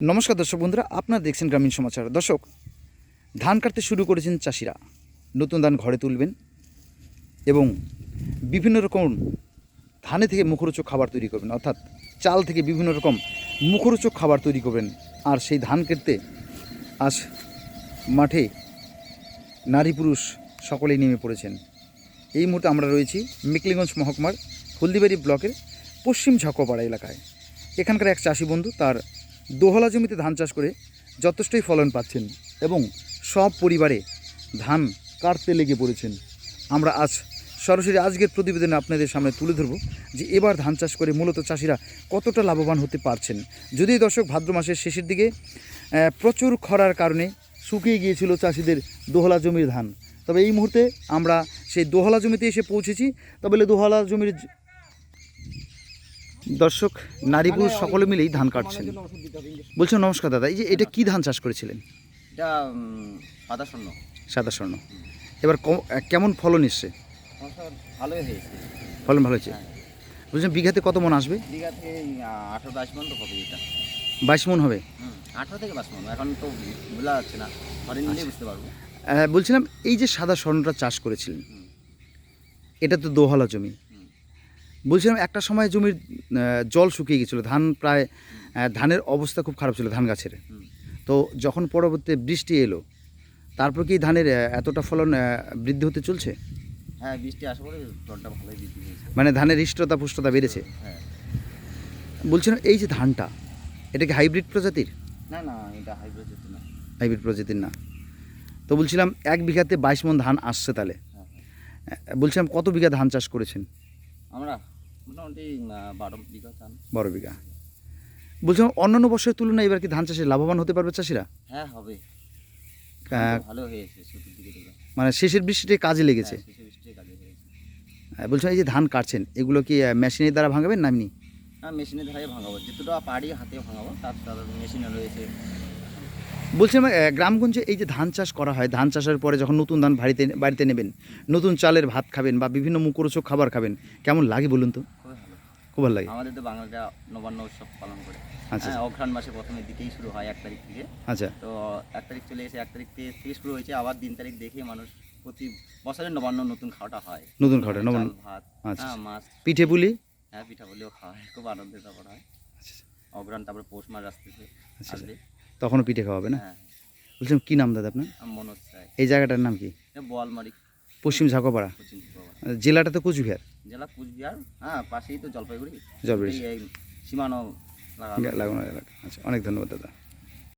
নমস্কার দর্শক বন্ধুরা, আপনারা দেখছেন গ্রামীণ সমাচার। দর্শক, ধান কাটতে শুরু করেছেন চাষিরা। নতুন ধান ঘরে তুলবেন এবং বিভিন্ন রকম ধানে থেকে মুখরোচক খাবার তৈরি করবেন। অর্থাৎ চাল থেকে বিভিন্ন রকম মুখরোচক খাবার তৈরি করবেন। আর সেই ধান কেটে আজ মাঠে নারী পুরুষ সকলেই নেমে পড়েছেন। এই মুহূর্তে আমরা রয়েছি মেকলিগঞ্জ মহকুমার হলদিবাড়ি ব্লকের পশ্চিম ঝকপাড়া এলাকায়। এখানকার এক চাষি বন্ধু, তার দোহলা জমিতে ধান চাষ করে যথেষ্টই ফলন পাচ্ছেন এবং সব পরিবারে ধান কাটতে লেগে পড়েছেন। আমরা আজ সরাসরি আজকের প্রতিবেদনে আপনাদের সামনে তুলে ধরব যে এবার ধান চাষ করে মূলত চাষিরা কতটা লাভবান হতে পারছেন। যদি দর্শক ভাদ্র মাসের শেষের দিকে প্রচুর খরার কারণে শুকিয়ে গিয়েছিল চাষিদের দোহলা জমির ধান, তবে এই মুহূর্তে আমরা সেই দোহলা জমিতে এসে পৌঁছেছি। তবে দোহলা জমির দর্শক নারী পুরুষ সকলে মিলেই ধান কাটছেন। বলছেন নমস্কার দাদা এই যে এটা কি ধান চাষ করেছিলেন? এটা সাদা স্বর্ণ। সাদা স্বর্ণ। এবার কেমন ফলন এসছে? ভালোই হয়েছে। ফলন ভালো হয়েছে? হ্যাঁ। বলছেন বিঘাতে কত মন আসবে? বিঘাতে আঠারো বাইশ মন তো হবে এটা। বাইশ মন হবে? আঠারো থেকে বাইশ মন। এখন তো বোঝা যাচ্ছে না। নিলেই বুঝতে পারব। বলছিলাম এই যে সাদা স্বর্ণটা চাষ করেছিলেন এটা তো দোহালা জমি। বলছিলাম একটা সময় জমির জল শুকিয়ে গেছিল ধান প্রায় ধানের অবস্থা খুব খারাপ ছিল ধান গাছের। তো যখন পরবর্তী বৃষ্টি এলো তারপর কি ধানের এতটা ফলন বৃদ্ধি হতে চলছে? হ্যাঁ বৃষ্টি আসা পরে জলটা ভালোই বৃদ্ধি মানে ধানের হৃষ্টতা পুষ্টতা বেড়েছে? হ্যাঁ। বলছিলাম এই যে ধানটা এটা কি হাইব্রিড প্রজাতির? না না এটা হাইব্রিড যেতে না। হাইব্রিড প্রজাতির না। তো বলছিলাম এক বিঘাতে বাইশ মন ধান আসছে তাহলে। হ্যাঁ। বলছিলাম কত বিঘা ধান চাষ করেছেন? আমরা মোটামুটি বারো বিঘা ধান। বারো বিঘা। বলছিলাম অন্যান্য বছরের তুলনায় এবার কি ধান চাষে লাভবান হতে পারবে চাষিরা? হ্যাঁ হবে। ভালো হয়েছে মানে শেষের বৃষ্টিতে কাজে লেগেছে। হ্যাঁ, বলছিলাম এই যে ধান কাটছেন এগুলো কি মেশিনের দ্বারা ভাঙাবেন না এমনি? হ্যাঁ মেশিনের ধারে ভাঙাবো। যতটা পারি হাতে ভাঙাবো তার তার মেশিনে রয়েছে। বলছিলাম গ্রামগঞ্জে এই যে ধান চাষ করা হয় ধান চাষের পরে যখন নতুন ধান বাড়িতে বাড়িতে নেবেন নতুন চালের ভাত খাবেন বা বিভিন্ন মুখরোচক খাবার খাবেন কেমন লাগে বলুন তো? খুব ভালো লাগে। আমাদের তো বাঙালিরা নবান্ন উৎসব পালন করে। আচ্ছা হ্যাঁ অঘ্রাণ মাসে প্রথমের দিকেই শুরু হয় এক তারিখ থেকে। আচ্ছা। তো এক তারিখ চলে এসে এক তারিখ থেকে থেকে শুরু হয়েছে আবার দিন তারিখ দেখে মানুষ প্রতি বছরের নবান্ন নতুন খাওয়াটা হয়। নতুন খাওয়াটা নবান্ন। ভাত আচ্ছা। হ্যাঁ মাছ। পিঠে পুলি? হ্যাঁ পিঠা পুলিও খাওয়া হয় খুব আনন্দের ব্যাপার হয়। আচ্ছা অঘ্রাণ তারপরে পৌষ মাস আসতেছে আচ্ছা। আসবে। তখনও পিঠে খাওয়াবে না? হ্যাঁ বলছিলাম কী নাম দাদা আপনার? আমি মনোজ এই জায়গাটার নাম কি? বোয়ালমারি। পশ্চিম ঝাঁকোপাড়া। জেলাটা তো কুচবিহার। জেলা কুচবিহার হ্যাঁ পাশেই তো জলপাইগুড়ি। জলপাইগুড়ি। এই সীমানো লাগানো। লাগানো এলাকা। আচ্ছা অনেক ধন্যবাদ দাদা।